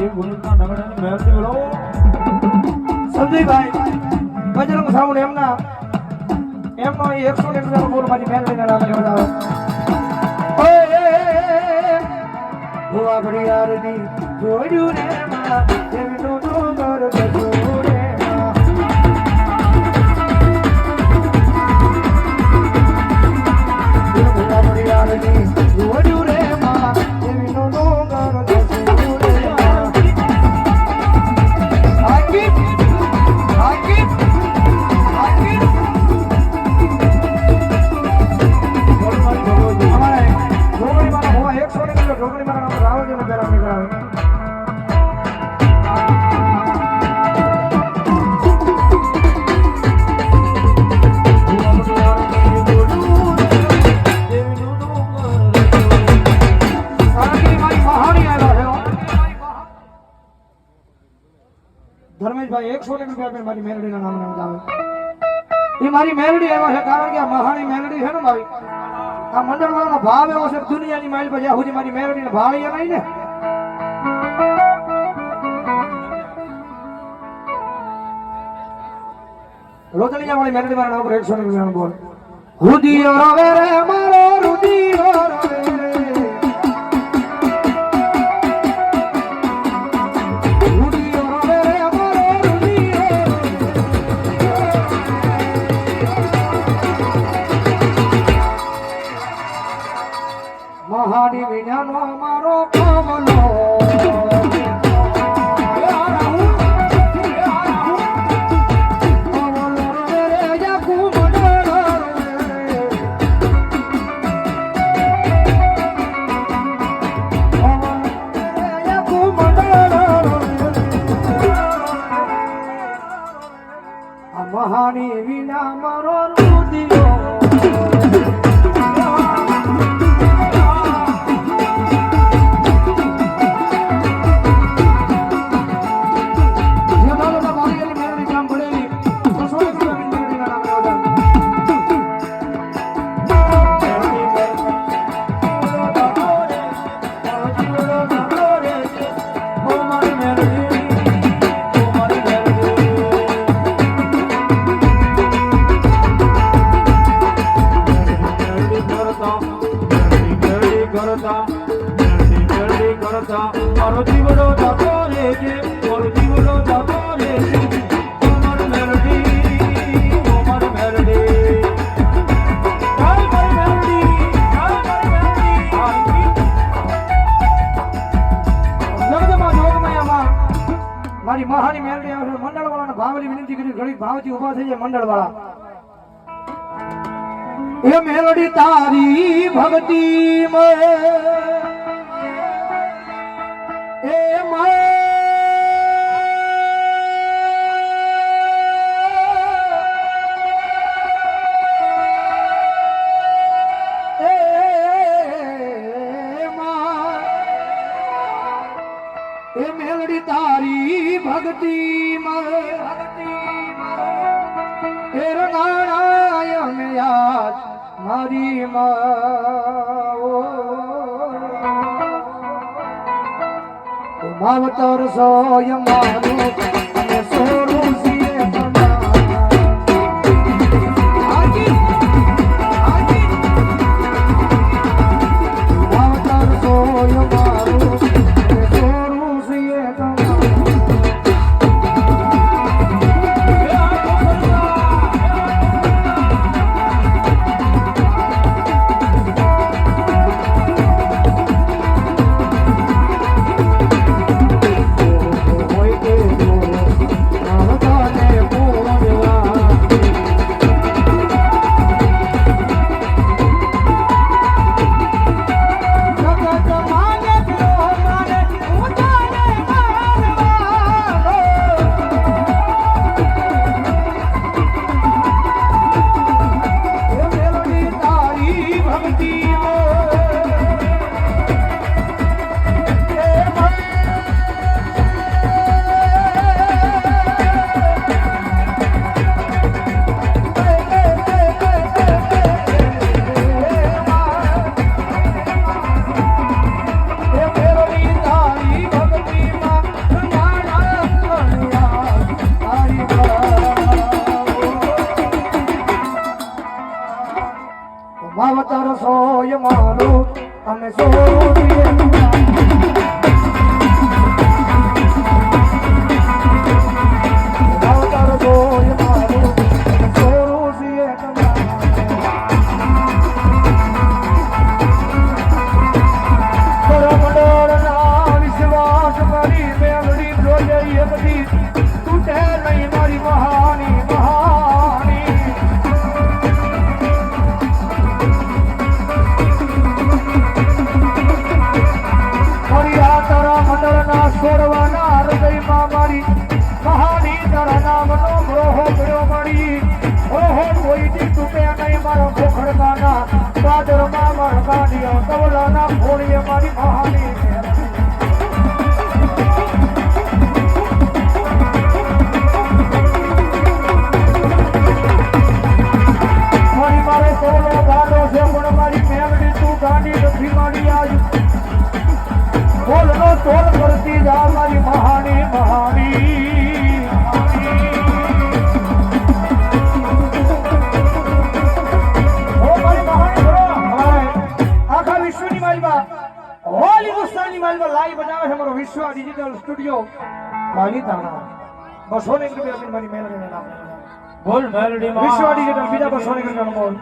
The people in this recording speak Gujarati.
દેવ ગુરુના નગડાની મહેરથી બોલાવો સંજયભાઈ, બજરંગ સામું એમના, એમનો એકસો ને એકસો બોલ મારી મેલડીના નામે વધાવે ભુવા ઘડિયાળની જોડ્યું રે માં ધર્મેશભાઈ એકસો ને રૂપિયા આપીને મારી મેલડીના નામ નામ આવે એ મારી મેલડી એવો છે, કારણ કે આ મહાણી મેલડી છે ને મારી. આ મંડળ વાળાનો ભાવ એવો છે, દુનિયાની માઇલ પર જ્યાં સુધી મારી મેલડીને ભાવ એ નહીં ને. રોતણીયા વાળી મેલડી મારા નામ પર એકસો ને રૂપિયા બોલ. રવે રે આ મહાની વિના મારો જાતો રે છે મારો જીવડો જાતો રે છે મારો મેલડી મારો મેલડી હાય મારી મહાની મેળવી આવે મંડળ વાળાને ભાવની વિનંતી કરી ઘણી ભાવથી ઊભા થઈ જાય મંડળ વાળા એ મેલડી તારી ભક્તિ એ એ મેલડી તારી ભક્તિ એ રણાય અમે યાદ મારી માવતર સોય મારું તરસો મારું તમે સોધીએ कहानियाँ तबला ना फोड़िए मारी महानी પર લાઈવ બનાવે છે અમારો વિશ્વ ડિજિટલ સ્ટુડિયો માની તાણા બસો ને એક રૂપિયા મારી મેલડી બોલ વિશ્વ ડિજિટલ બીજા બસો ને એક રૂપિયા બોલ.